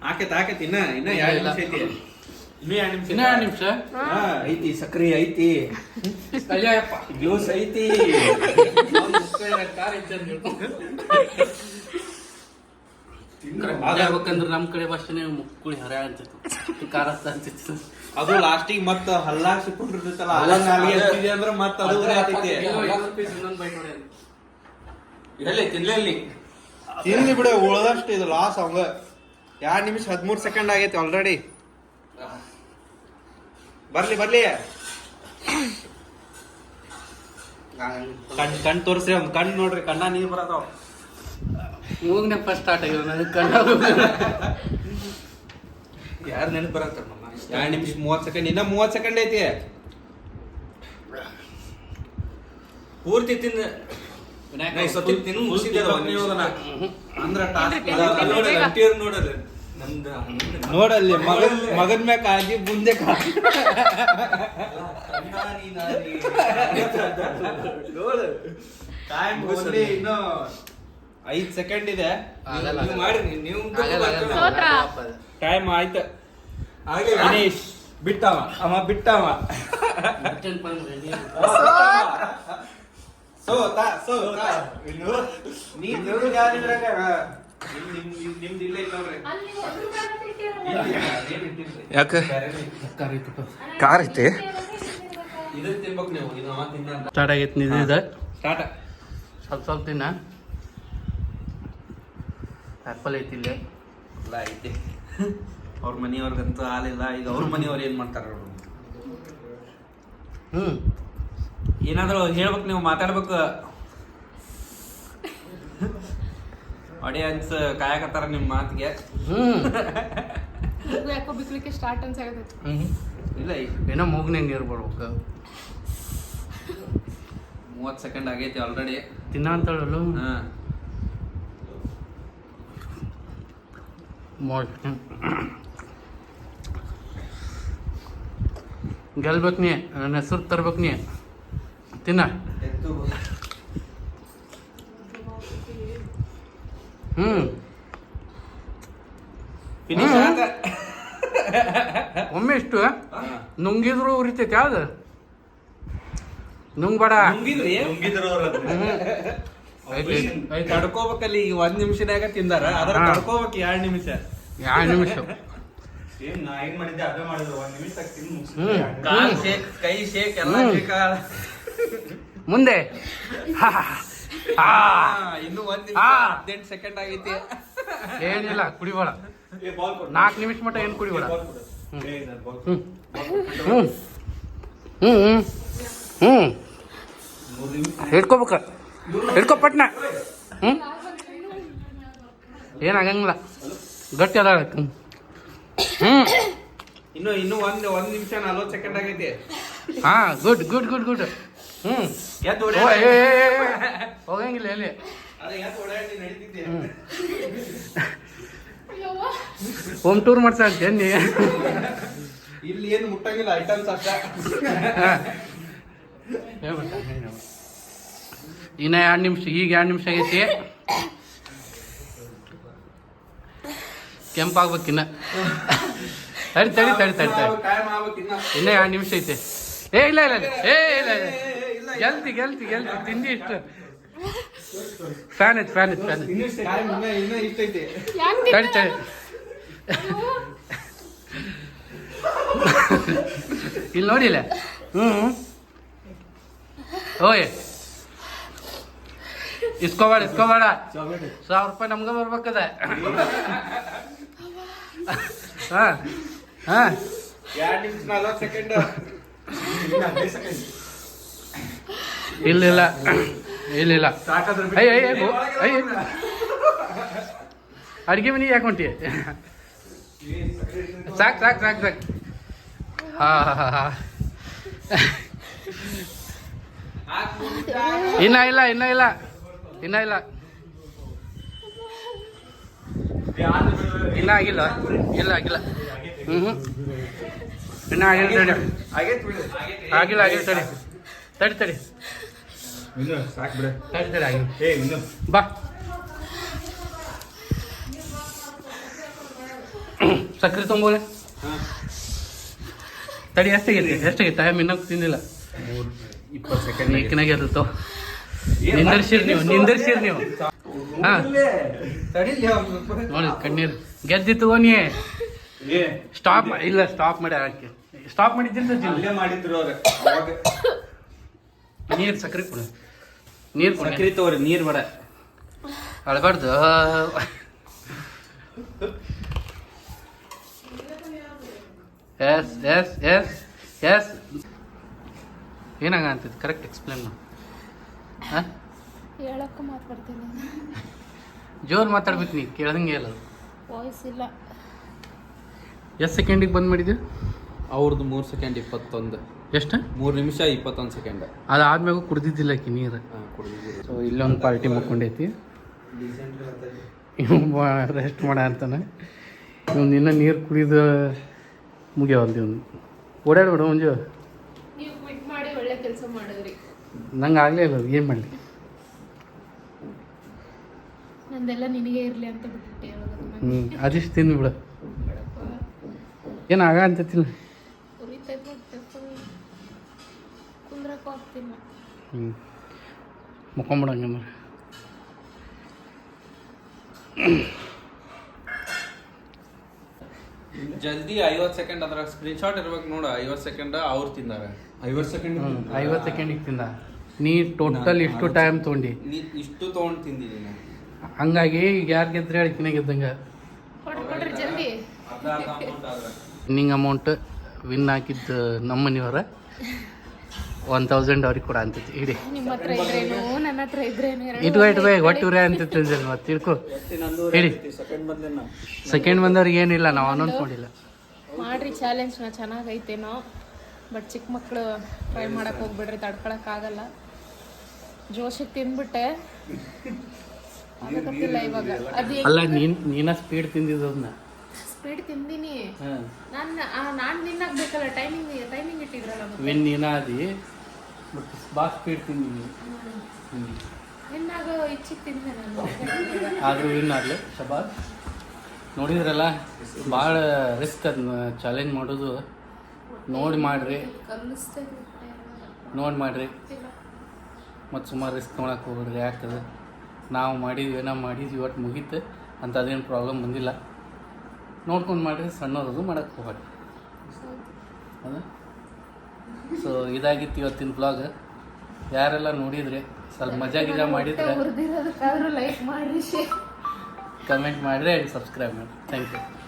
ಆಕೆ ತಾಕೆ ಇನ್ನ ಇನ್ನ ಎರಡು ನಿಮಿಷ ಐತಿ. ಇನ್ನೂ ಎರಡು ನಿಮಿಷ ಇನ್ನೂ ಎರಡ್ ನಿಮಿಷ? ಹಾ, ಐತಿ ಸಕ್ರಿ ಐತಿ. ಅಯ್ಯಪ್ಪ. ಜ್ಯೂಸ್ ಐತಿ. *laughs* ಕಾರ್ ಐತಿ *laughs* ಅಂತ ಹೇಳ್ಕೊಂಡು. ಹೇಳ್ಬೇಕಂದ್ರ ನಮ್ ಕಡೆ ಬಷ್ಟನೇ ಮುಕ್ಕುಳಿ ಹರ ಅಂತಿತ್ತು. *laughs* ಕಾರ್ ಹತ್ತ ಅಂತಿತ್ತು. ಅದು ಲಾಸ್ಟಿಗೆ ಮತ್ತ ಹಲ್ಲಾ ಸಿಕ್ಕೊಂಡಿರ್ತೈತಲ್ಲ ನಾಲಿಗೆ ಹತ್ತಿದೆ ಅಂದ್ರ ಮತ್ತ ಅದು ಆಗ್ತೈತಿ. ಇರಲಿ ತಿನ್ಲಲ್ಲಿ ತಿನ್ಲಿ ಬಿಡು ಉಳ್ದಷ್ಟು ಇದು ಲಾಸ್ ಅವಂಗ. ಎರಡ್ ನಿಮಿಷ ಹದಿಮೂರು ಸೆಕೆಂಡ್ ಆಗೈತಿ ಆಲ್ರೆಡಿ ಬರ್ಲಿ ಬರ್ಲಿ. ಕಣ್ ಕಣ್ ತೋರಿಸ್ರಿ ಒಂದ್ ಕಣ್ ನೋಡ್ರಿ ಕಣ್ಣ ನೀರ್ ಬರತಾವ. ಮೂಗ್ನೆ ಫಸ್ಟ್ ಸ್ಟಾರ್ಟ್ ಆಗಿರೋ ನನಗೆ ಕಣ್ಣ ಯಾರು ನೆನಪು ಬರತ್ತಾರ ನಮ್ಮ ಎರಡ್ ನಿಮಿಷ ಮೂವತ್ ಸೆಕೆಂಡ್ ಇನ್ನ ಮೂವತ್ತು ಸೆಕೆಂಡ್ ಐತಿ. ಪೂರ್ತಿ ತಿಂದ ನೋಡಲ್ಲ ಮಗನ್ ಮಗನ್ ಮ್ಯಾಗ ಕಾಳಜಿ ಮುಂದೆ ಕಾಳಜಿ ನೋಡು. ಟೈಮ್ ಮುಗಿಸ್ಲಿ. ಇನ್ನು ಐದ್ ಸೆಕೆಂಡ್ ಇದೆ. ಆಗಲ್ಲ, ನೀವು ಆಗಲ್ಲ. ಮಾಡ್ರಿ ನೀವು ಆಗಲ್ಲ, ಆಗಲ್ಲ. ಸೋತ್ರ. ಟೈಮ್ ಆಯ್ತು. ಹಾಗೆ ಗಣೇಶ್ ಬಿಟ್ಟವ ಅವ ಬಿಟ್ಟವ. ನೀನ್ ಯಾರಿದ್ರಾಗ ನಿಮ್ದು ಇಲ್ಲೇ ನೋಡ್ರಿ ಯಾಕೆ? ಕಾರ್ ಐತಪ್ಪ. ಐತಿ ಇದನ್ನ ತಿನ್ಬೇಕು ನೀವು ಇದು ಅವ ತಿನ್ನ ಸ್ಟಾರ್ಟ್ ಆಗೈತಿ ಸ್ಟಾರ್ಟ್ ಸ್ವಲ್ಪ ಸ್ವಲ್ಪ ತಿನ್ನ. ಆ್ಯಪಲ್ ಐತಿ ಇಲ್ಲಿ ಎಲ್ಲ ಐತಿ. ಅವ್ರ ಮನೆಯವ್ರಿಗಂತೂ ಹಾಲಿಲ್ಲ ಈಗ ಅವ್ರ ಮನೆಯವ್ರು ಏನು ಮಾಡ್ತಾರೆ ಅವ್ರು ಹ್ಞೂ ಏನಾದರೂ ಹೇಳ್ಬೇಕು ನೀವು ಮಾತಾಡ್ಬೇಕು. ಆಡಿಯನ್ಸ್ ಕಾಯಕತ್ತಾರ ನಿಮ್ಮ ಮಾತಿಗೆ. ಹ್ಞೂ ಯಾಕೋ ಬಿಕ್ಲಿಕ್ಕೆ ಸ್ಟಾರ್ಟ್ ಅನ್ಸಾಗತ್ತೆ. ಹ್ಞೂ ಇಲ್ಲ ಏನೋ ಮೂಗ್ನಂಗೆ ನೀರು ಮೂವತ್ತು ಮೂವತ್ ಸೆಕೆಂಡ್ ಆಗೈತಿ ಆಲ್ರೆಡಿ ತಿನ್ನ ಅಂತೇಳಲು ಹಾ. ಗೆಲ್ಬೇಕು ನೀ ನನ್ನ ಹೆಸರು ತರ್ಬೇಕು ನೀ. ತಿನ್ನ. ಹ್ಞೂ. ಒಮ್ಮೆ ಇಷ್ಟು ನುಂಗಿದ್ರು ಉರಿತೈತಿ ಯಾವ್ದು? ನುಂಗ್ಬೇಡ. ತಡ್ಕೋಬೇಕಲ್ಲಿ ಈಗ ಒಂದ್ ನಿಮಿಷದಾಗ ತಿಂದಾರ. ಅದ್ರ. ತಡ್ಕೋಬೇಕು ಎರಡ್ ನಿಮಿಷ. ಎರಡ್ ನಿಮಿಷ. ಕಾಲ್ ಶೇಕ್ ಕೈ ಶೇಕ್ ಎಲ್ಲ. ಶೇಕ್ ಮುಂದೆ. ಹಾ, ಹಾ. ಇನ್ನು ಒಂದ್ ನಿಮಿಷ. ಹದಿನೆಂಟು ಸೆಕೆಂಡ್ ಆಗೈತಿ. ಏನಿಲ್ಲ ಕುಡಿಬೇಡ. ನಾಲ್ಕು ನಿಮಿಷ ಮಟ್ಟ ಏನು ಕುಡಿಬೇಡ? ಹ್ಮ್. ಹ್ಮ್. ಹ್ಮ್. ಹ್ಮ್. ಬಾಲ್ ಹಿಡ್ಕೊ ಪಟ್ನ. ಹ್ಞೂ ಏನಾಗಂಗಿಲ್ಲ ಗಟ್ಟಿ ಅದ ಹ್ಞೂ ಇನ್ನು ಇನ್ನು ಒಂದ್ ಒಂದ್ ನಿಮಿಷ ನಲ್ವತ್ತು ಸೆಕೆಂಡ್ ಆಗೈತಿ. ಹಾ ಗುಡ್ ಗುಡ್ ಗುಡ್ ಗುಡ್. ಹ್ಞೂ. ಹೋಗಂಗಿಲ್ಲ ಎಲ್ಲಿ? ಹೋಮ್. ಟೂರ್ ಮಾಡ್ತಾ ಜನ್ನಿ ಇಲ್ಲಿ ಏನು ಮುಟ್ಟಂಗಿಲ್ಲ ಐಟಮ್ಸ್ ಅಷ್ಟ ಇನ್ನ ಎರಡು ನಿಮಿಷ ಈಗ ಎರಡು ನಿಮಿಷ ಆಗೈತಿ. ಕೆಂಪಾಗ್ಬೇಕಿನ್ನ ತಡಿ ತಡಿ ತಡಿ ತಡಿ ತಡಿ. ಇನ್ನ. ಎರಡ್ ನಿಮಿಷ ಐತೆ. ಏ ಇಲ್ಲ ಇಲ್ಲ. ಏ ಇಲ್ಲ ಇಲ್ಲ. ಗೆಲ್ತಿ ಗೆಲ್ತಿ ಗೆಲ್ತಿ. ತಿಂಡಿ ಇಷ್ಟು. ಫ್ಯಾನ್ ಐತೆ ಫ್ಯಾನ್ ಐತಿ ಫ್ಯಾನ್ ತಡಿ ತಡಿ. ಇಲ್ಲಿ ನೋಡಿಲ್ಲ? ಹ್ಞೂ ಓಯ್. ಇಸ್ಕೋಬೇಡ ಇಸ್ಕೋಬೇಡ ಸಾವಿರ ರೂಪಾಯಿ ನಮ್ಗೆ ಬರ್ಬೇಕದ. ಹಾಂ ಹಾಂ. ಇಲ್ಲ ಇಲ್ಲ ಇಲ್ಲ. ಇಲ್ಲ ಅಯ್ಯ ಅಯ್ಯ ಅಯ್ಯ, ಅಯ್ಯ ಅಡುಗೆ ಮನೆ ಯಾಕೆ ಹೊಂಟಿ ಸಾಕು ಸಾಕು ಸಾಕು ಸಾಕು. ಹಾ ಹಾ ಹಾ. ಇನ್ನ ಇಲ್ಲ ಇನ್ನ ಇಲ್ಲ. ಇನ್ನ ಇಲ್ಲ. ಇನ್ನ ಆಗಿಲ್ಲ. ಇಲ್ಲ ಆಗಿಲ್ಲ. ಹ್ಞೂ ಹ್ಞೂ ಇನ್ನ ಆಗಿಲ್ಲ ತಡಿ. ಆಗಿಲ್ಲ ಆಗಿಲ್ಲ ತಡಿ. ತಡಿ ತಡಿ. ಇನ್ನು ಸಾಕು ಬಿಡ ತಡಿ ತಡಿ ಆಗಿಲ್ಲ. ಬಾ. ಸಕ್ಕರೆ ತುಂಬೋಲೆ ತಡಿ ಎಷ್ಟಾಗೈತಿ? ಎಷ್ಟಾಗಿತ್ತು ಟೈಮ್ ಇನ್ನೂ ತಿಂದಿಲ್ಲ. ಇಪ್ಪತ್ತು ಸೆಕೆಂಡ್ ಈಕಿನಾಗ ಇರುತ್ತೋ ನಿಂದರ್ಸಿರಿ ನೀವು ನಿಂದರ್ಸಿರ್ ನೀವು. ಹಾ. ನೋಡಿ ಕಣ್ಣೀರು. ಗೆದ್ದಿ ತಗೋನಿ ಸ್ಟಾಪ್ ಇಲ್ಲ ಸ್ಟಾಪ್ ಮಾಡಿ ಹಾಕಿ. ಸ್ಟಾಪ್ ಮಾಡಿದ್ದಿಲ್ಲ ಅಲ್ಲೇ ಮಾಡಿದ್ರು ನೀರು ಸಕ್ಕರೆ ಕೊಡು. ನೀರು ಕೊಡು. ಸಕ್ರಿ ತಗೋರಿ ನೀರ್ ಬೇಡ. ಅಳಬಾರ್ದು. ಎಸ್ ಎಸ್ ಎಸ್ ಎಸ್ ಏನಾಗ ಅಂತಿದ್ದು ಕರೆಕ್ಟ್ ಎಕ್ಸ್ಪ್ಲೇನ್ ಮಾಡು. ಹಾಂ? ಹೇಳಕ್ಕೂ ಮಾತಾಡ್ತೀನಿ ಜೋರು ಮಾತಾಡ್ಬೇಕು ನೀ ಕೇಳ್ದಂಗೆ ಇಲ್ಲ. ವಾಯ್ಸ್ ಇಲ್ಲ. ಎಷ್ಟು ಸೆಕೆಂಡಿಗೆ ಬಂದ್ ಮಾಡಿದ್ವಿ ಅವ್ರದ್ದು ಮೂರು ಸೆಕೆಂಡ್ ಇಪ್ಪತ್ತೊಂದು. ಎಷ್ಟು? ಮೂರು ನಿಮಿಷ ಇಪ್ಪತ್ತೊಂದು ಸೆಕೆಂಡ್ ಅದಾದ್ಮೇಲೆ ಕುಡಿದಿದ್ದಿಲ್ಲ ಆಕಿ ನೀರು. ಸೊ ಇಲ್ಲೊಂದು ಪಾರ್ಟಿ ಮುಕ್ಕೊಂಡೈತಿ. ಇವ್ ರೆಸ್ಟ್ ಮಾಡ ಅಂತಾನೆ. ಇವ್ನು ಇನ್ನೂ ನೀರು ಕುಡಿದು ಮುಗಿಯವಲ್ದು ಇವ್ನು. ಓಡಾಡ್ಬೇಡ ಮುಂಜು ನೀವು ಕ್ವಿಟ್ ಮಾಡಿ ಒಳ್ಳೆ ಕೆಲಸ ಮಾಡಿದ್ರಿ ನಂಗೆ ಆಗಲೇ ಇಲ್ಲ ಏನು ಮಾಡಲಿ ನಂದೆಲ್ಲ ನಿನಗೆ ಇರಲಿ ಅಂತ ಬಿಟ್ಬಿಟ್ಟೆ ಹ್ಞೂ ಅದಿಷ್ಟು ತಿಂದು ಬಿಡು. ಏನು ಆಗ ಅಂತತಿಲ್ಲ ಹ್ಞೂ ಮುಕ್ಕೊಂಬಿಡಂಗಂದ್ರೆ ಜಲ್ದಿ ಐವತ್ತು ಸೆಕೆಂಡ್ ಅದ್ರಾಗ ಸ್ಕ್ರೀನ್ ಶಾಟ್ ಇರ್ಬೇಕು ನೋಡು ಐವತ್ತು ಸೆಕೆಂಡ್ ಅವ್ರು ತಿಂದಾರೆ. ಐವತ್ತು ಸೆಕೆಂಡ್ ಐವತ್ತು ಸೆಕೆಂಡಿಗೆ ತಿಂದ. ನೀ ಟೋಟಲ್ ಇಷ್ಟು ಟೈಮ್ ತೊಗೊಂಡು. ನೀ ಇಷ್ಟು ತಗೊಂಡ್ ತಿಂದಿದ್ದೀನಿ ಹಂಗಾಗಿ ಈಗ ಯಾರು ಗೆದ್ರೆ ಹೇಳ್ಕಿನ ಗೆದ್ದಂಗೆ? ನಿಂಗೆ ಅಮೌಂಟ್ ಆದ್ರೆ. ವಿನ್ನಿಂಗ್ ಅಮೌಂಟ್ ವಿನ್ ಹಾಕಿದ್ದು ನಮ್ಮ ಮನೆಯವರ ಒನ್ ತೌಸಂಡ್ ಅವ್ರಿಗೆ ಕೂಡ ಅಂತೈತಿ ಇಡಿ. ಇಟ್ಕೋ ಇಟ್ಕೋ ಒಟ್ಟು ಇವ್ರೆ ಅಂತ ತಿಳಿಸಿಲ್ಲ ಮತ್ತೆ ತಿಳ್ಕೋ. ಹೇಳಿ ಸೆಕೆಂಡ್ ಬಂದವ್ರಿಗೆ ಏನಿಲ್ಲ ನಾವು ಅನೌನ್ಸ್ ಮಾಡಿಲ್ಲ. ಮಾಡ್ರಿ ಚಾಲೆಂಜ್ನ ಚೆನ್ನಾಗೈತೇನೋ ಬಟ್ ಚಿಕ್ಕ ಮಕ್ಕಳು ಟ್ರೈ ಮಾಡೋಕೆ ಹೋಗ್ಬಿಡ್ರಿ ತಡ್ಕೊಳಕ್ಕಾಗಲ್ಲ ಜೋಶಿಗೆ ತಿನ್ಬಿಟ್ಟೆ ಆಗತ್ತಿಲ್ಲ ಇವಾಗ ಅದು ಅಲ್ಲ ನೀನ್ ನೀನ ಸ್ಪೀಡ್ ತಿಂದಿದ್ದನ್ನ ಸ್ಪೀಡ್ ತಿಂದಿನಿ. ಹಾಂ. ನಾನು ನಾನು ನಿನ್ನಾಗ್ಬೇಕಲ್ಲ ಟೈಮಿಂಗ್ ಟೈಮಿಂಗ್ ಇಟ್ಟಿದ್ರಲ್ಲ ವೆನ್ ನೀನ ಅದಿ ಬಟ್ ಬಾ ಸ್ಪೀಡ್ ತಿಂದಿನಿ ನಿನ್ನಾಗ ಇಚ್ಚಿಗೆ ತಿಂದೆ ನಾನು. ಆದರೂ ವಿನ್ ಆಗಲಿ. ಶಬಾದ್ ನೋಡಿದ್ರಲ್ಲ ಭಾಳ ರಿಸ್ಕ್ ಅದನ್ನ ಚಾಲೆಂಜ್ ಮಾಡೋದು. ನೋಡಿ ಮಾಡ್ರಿ. ನೋಡಿ ಮಾಡ್ರಿ. ಮತ್ತು ಸುಮಾರು ರಿಸ್ಕ್ ತೊಗೊಳಕ್ಕೆ ಹೋಗ್ರಿ ಯಾಕಂದ್ರೆ ನಾವು ಮಾಡಿದ್ವಿ ಏನೋ ಮಾಡಿದ್ವಿ ಇವತ್ತು ಮುಗೀತು. ಅಂತ ಅದೇನು ಪ್ರಾಬ್ಲಮ್ ಬಂದಿಲ್ಲ. ನೋಡ್ಕೊಂಡು ಮಾಡಿರಿ ಸಣ್ಣವ್ರದು ಮಾಡೋಕ್ಕೆ ಹೋಗ್ಬೇಡಿ ಅದು ಸೊ ಇದಾಗಿತ್ತು ಇವತ್ತಿನ ಬ್ಲಾಗ್ ಯಾರೆಲ್ಲ ನೋಡಿದ್ರೆ ಸ್ವಲ್ಪ ಮಜಾ ಗಿಜಾ ಮಾಡಿದ್ರೆ ಕಮೆಂಟ್ ಮಾಡಿರಿ ಆ್ಯಂಡ್ ಸಬ್ಸ್ಕ್ರೈಬ್ ಮಾಡಿ ಥ್ಯಾಂಕ್ ಯು